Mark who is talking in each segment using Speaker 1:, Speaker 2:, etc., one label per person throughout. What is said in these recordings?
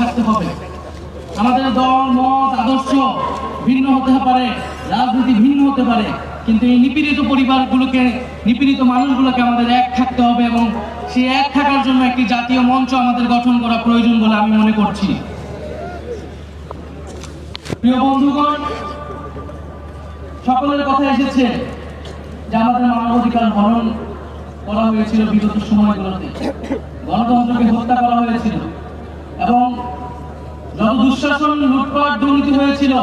Speaker 1: থাকতে হবে। আমাদের দল, মত, আদর্শ ভিন্ন হতে পারে, রাজনীতি ভিন্ন হতে পারে, কিন্তু এই নিপীড়িত পরিবারগুলোকে, নিপীড়িত মানুষগুলোকে আমাদের এক থাকতে হবে এবং সেই এক থাকার জন্য একটি জাতীয় মঞ্চ আমাদের গঠন করা প্রয়োজন বলে আমি মনে করছি। প্রিয় বন্ধুগণ, সকলের কথা এসেছে যে আমাদের মানবাধিকার হরণ করা হয়েছিল বিগত সময়গুলোতে। গণতন্ত্রকে হত্যা করা হয়েছিল। এবং যত দুঃশাসন, লুটপাট, দুর্নীতি হয়েছিল,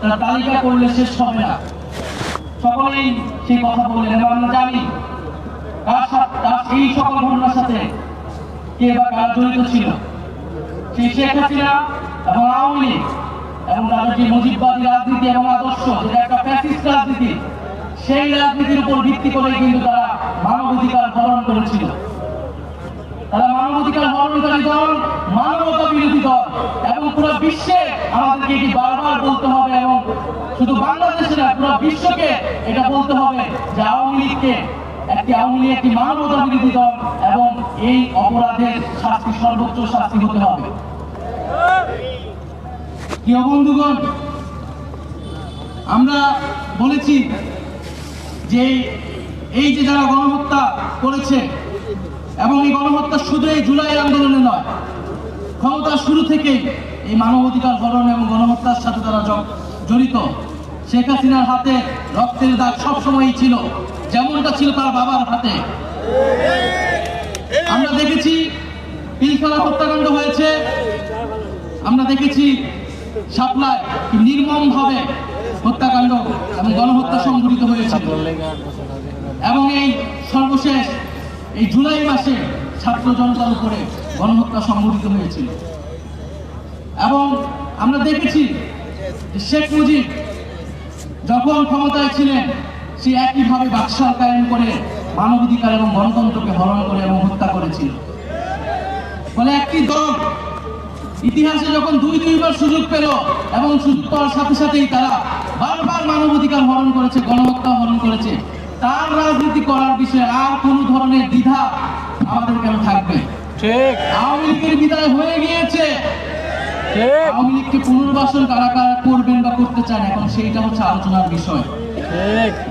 Speaker 1: তার তালিকা করলে শেষ হবে না। সকলেই সেই কথা বললেন। এবং আমরা জানি এই সকল ঘটনার সাথে কে বা কার জড়িত ছিল? সেই শেখ হাসিনা এবং আওয়ামী লীগ এবং তাদের যে মুজিববাদী রাজনীতি এবং আদর্শ, যেটা একটা ফ্যাসিস্ট রাজনীতি, সেই রাজনীতির উপর ভিত্তি করে কিন্তু তারা মানবাধিকার হরণ করেছিল তারা মানবাধিকার হরণকারী দল মানবতা বিরোধী দল এবং পুরো বিশ্বে আমাদেরকে এটি বারবার বলতে হবে এবং শুধু বাংলাদেশে না, পুরো বিশ্বকে এটা বলতে হবে যে আওয়ামী লীগকে একটি, আওয়ামী লীগ একটি মানবতা বিরোধী দল এবং এই অপরাধের শাস্তি, সর্বোচ্চ শাস্তি হতে হবে। বন্ধুগণ, আমরা বলেছি যে এই যে যারা গণহত্যা করেছে এবং এই গণহত্যা শুধু এই জুলাই আন্দোলনে নয় ক্ষমতার শুরু থেকেই এই মানবাধিকার হরণ এবং গণহত্যার সাথে তারা জড়িত। শেখ হাসিনার হাতে রক্তের দাগ সবসময়ই ছিল। যেমনটা ছিল তার বাবার হাতে। আমরা দেখেছি পিলখানা হত্যাকাণ্ড হয়েছে। আমরা দেখেছি শাপলায় কি নির্মম ভাবে হত্যাকাণ্ড এবং গণহত্যা সংঘটিত হয়েছে। এবং এই সর্বশেষ, এই জুলাই মাসে ছাত্র জনতার উপরে গণহত্যা সংঘটিত হয়েছিল। এবং আমরা দেখেছি শেখ মুজিব যখন ক্ষমতায় ছিলেন সে একইভাবে বাকশাল কায়েম করে মানবাধিকার এবং গণতন্ত্রকে হরণ করে এবং হত্যা করেছিল। ফলে একটি দল ইতিহাসে যখন দুই দুইবার সুযোগ পেল এবং সুযোগ পাওয়ার সাথে সাথেই তারা বারবার মানবাধিকার হরণ করেছে গণহত্যা হরণ করেছে তার রাজনীতি করার বিষয়ে আর কোনো ধরনের দ্বিধা আমাদের কেন থাকবে?
Speaker 2: ঠিক।
Speaker 1: আওয়ামী লীগের বিদায় হয়ে গিয়েছে। আওয়ামী লীগকে পুনর্বাসন কারা কারা করবেন বা করতে চান এখন সেইটা হচ্ছে আলোচনার বিষয়।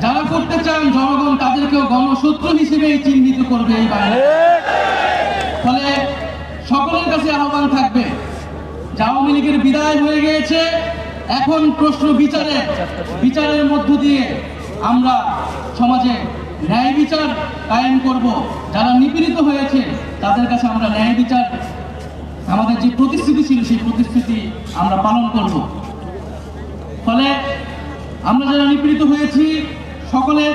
Speaker 1: যারা করতে চান জনগণ তাদেরকেও গণশত্রু হিসেবেই চিহ্নিত করবে এই
Speaker 2: ঠিক।
Speaker 1: ফলে সকলের কাছে আহ্বান থাকবে যে আওয়ামী লীগের বিদায় হয়ে গিয়েছে। এখন প্রশ্ন বিচারে বিচারের মধ্য দিয়ে আমরা সমাজে ন্যায় বিচার কায়েম করব। যারা নিপীড়িত হয়েছে তাদের কাছে আমরা ন্যায় বিচার আমাদের যে প্রতিশ্রুতি ছিল, সেই প্রতিশ্রুতি আমরা পালন করব। ফলে আমরা যারা নিপীড়িত হয়েছি সকলের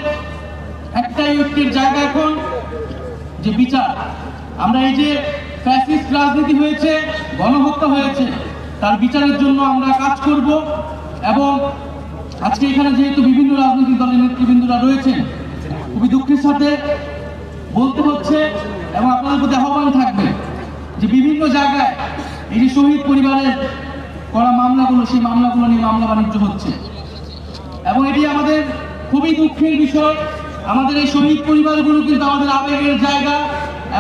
Speaker 1: একটাই ঐক্যের জায়গা এখন, যে বিচার। আমরা এই যে ফ্যাসিস্ট রাজনীতি হয়েছে, গণহত্যা হয়েছে, তার বিচারের জন্য আমরা কাজ করব এবং আজকে এখানে যেহেতু বিভিন্ন রাজনৈতিক দলের নেতৃবৃন্দরা রয়েছেন, খুবই দুঃখের সাথে বলতে হচ্ছে এবং আপনাদের প্রতি আহ্বান থাকবে যে বিভিন্ন জায়গায় এই যে শহীদ পরিবারের করা মামলাগুলো সেই মামলাগুলো নিয়ে মামলা বাণিজ্য হচ্ছে। এবং এটি আমাদের খুবই দুঃখের বিষয়। আমাদের এই শহীদ পরিবারগুলো কিন্তু আমাদের আবেগের জায়গা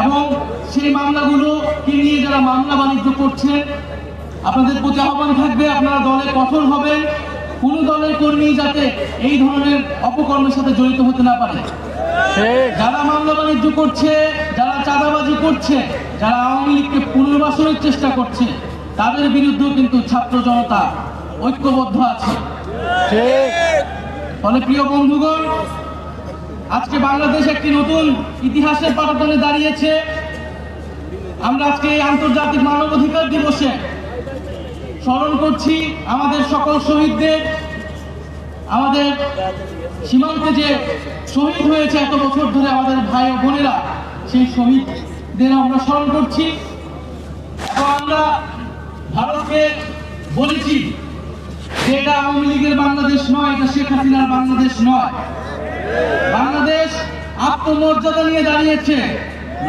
Speaker 1: এবং সেই মামলাগুলোকে নিয়ে যারা মামলা বাণিজ্য করছে আপনাদের প্রতি আহ্বান থাকবে আপনারা দলে কঠোর হবেন। কোন দলের কর্মী যাতে এই ধরনের অপকর্মের সাথে জড়িত হতে না পারে। যারা মামলা বাণিজ্য করছে যারা চাঁদাবাজি করছে যারা আওয়ামী লীগকে পুনর্বাসনের চেষ্টা করছে তাদের বিরুদ্ধেও কিন্তু ছাত্র জনতা ঐক্যবদ্ধ আছে। ফলে প্রিয় বন্ধুগণ আজকে বাংলাদেশ একটি নতুন ইতিহাসের পাটাতনে দাঁড়িয়েছে। আমরা আজকে এই আন্তর্জাতিক মানবাধিকার দিবসে স্মরণ করছি আমাদের সকল শহীদদের। আমাদের সীমান্তে যে শহীদ হয়েছে এত বছর ধরে আমাদের ভাই ও বোনেরা সেই শহীদদের আমরা স্মরণ করছি। আমরা ভারতকে বলেছি যে এটা আওয়ামী লীগের বাংলাদেশ নয়, এটা শেখ হাসিনার বাংলাদেশ নয়। বাংলাদেশ আত্মমর্যাদা নিয়ে দাঁড়িয়েছে,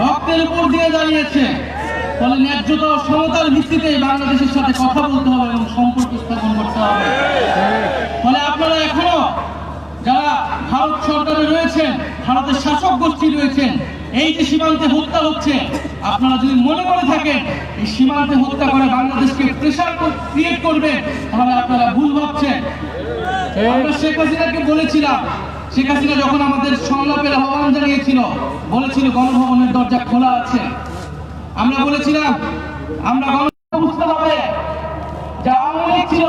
Speaker 1: রক্তের উপর দিয়ে দাঁড়িয়েছে। ফলে ন্যায্যতা সমতার ভিত্তিতে বাংলাদেশের সাথে কথা বলতে হবে এবং সম্পর্ক স্থাপন করতে হবে। ফলে আপনারা এখনও যারা ভারত সরকারে রয়েছেন, ভারতের শাসক গোষ্ঠী রয়েছেন এই যে সীমান্তে হত্যা হচ্ছে, আপনারা যদি মনে করে থাকেন, এই সীমান্তে হত্যা করে বাংলাদেশকে প্রেশার ক্রিয়েট করবে, তাহলে আপনারা ভুল ভাবছেন। আমরা শেখ হাসিনাকে বলেছিলাম, শেখ হাসিনা যখন আমাদের সংলাপের আহ্বান জানিয়েছিল, বলেছিল গণভবনের দরজা খোলা আছে। আমরা বলেছিলাম, আমরা বুঝতে হবে যে আওয়ামী ছিল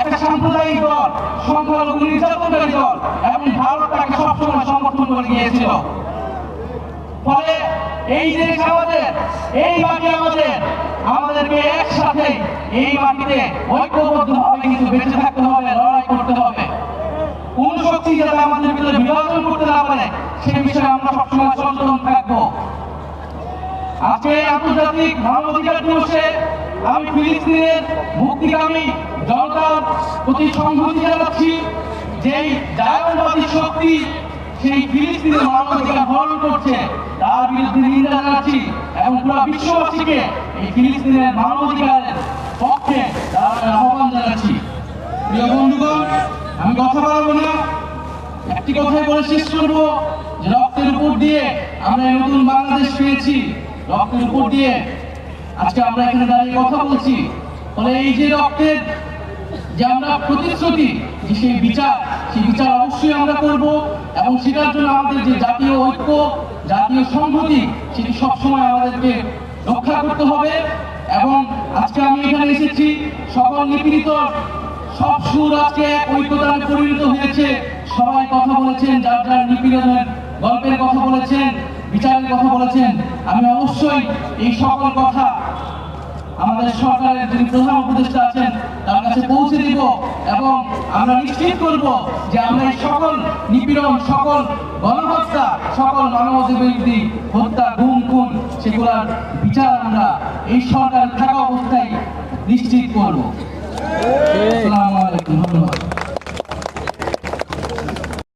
Speaker 1: একটা সাম্প্রদায়িক দল, সংখ্যালঘু নির্যাতনকারী দল, এবং ভারত তাকে সবসময় সমর্থন করে গিয়েছিল। ফলে এই দেশ আমাদের, এই মাটি আমাদের, আমাদেরকে একসাথে এই মাটিতে ঐক্যবদ্ধভাবে কিন্তু বেঁচে থাকতে হবে, লড়াই করতে হবে। কোন আমাদের ভিতরে বিভাজন করতে না পারে বিষয়ে আমরা সবসময় সচেতন থাকব। আজকে আন্তর্জাতিক মানবাধিকার দিবসে আমি ফিলিস্তিনের মুক্তিকামী জনতার প্রতি সংহতি জানাচ্ছি, যেই জায়গবাদী শক্তি সেই ফিলিস্তিনের মানবাধিকার হরণ করছে, তার বিরুদ্ধে নিন্দা জানাচ্ছি এবং পুরো বিশ্ববাসীকে এই ফিলিস্তিনের মানবাধিকারের পক্ষে দাঁড়ানোর আহ্বান জানাচ্ছি। প্রিয় বন্ধুগণ, আমি কথা বলব না। একটি কথাই বলে শেষ করব, যে রক্তের উপর দিয়ে আমরা নতুন বাংলাদেশ পেয়েছি। রক্তের উপর দিয়ে আজকে আমরা এখানে দাঁড়িয়ে কথা বলছি। ফলে এই যে রক্তের যে আমরা প্রতিশ্রুতি, যে সেই বিচার বিচার অবশ্যই আমরা করব এবং সেটার জন্য আমাদের যে জাতীয় ঐক্য, জাতীয় সংহতি, সেটি সবসময় আমাদেরকে রক্ষা করতে হবে। এবং আজকে আমি এখানে এসেছি, সকল নিপীড়িত, সব সুর আজকে এক ঐক্যতায় পরিণত হয়েছে। সবাই কথা বলেছেন, যার যার নিপীড়নের গল্পের কথা বলেছেন, বিচারের কথা বলেছেন। আমি অবশ্যই এই সকল কথা আমাদের সরকারের যিনি প্রধান উপদেষ্টা আছেন তার কাছে পৌঁছে দিব এবং আমরা নিশ্চিত করব যে আমরা এই সকল নিপীড়ন সকল গণহত্যা সকল মানবাধিকারী হত্যা গুম খুন সেগুলার বিচার আমরা এই সরকার থাকা অবস্থায় নিশ্চিত করব।
Speaker 2: ঠিক
Speaker 1: আসসালামু আলাইকুম ধন্যবাদ।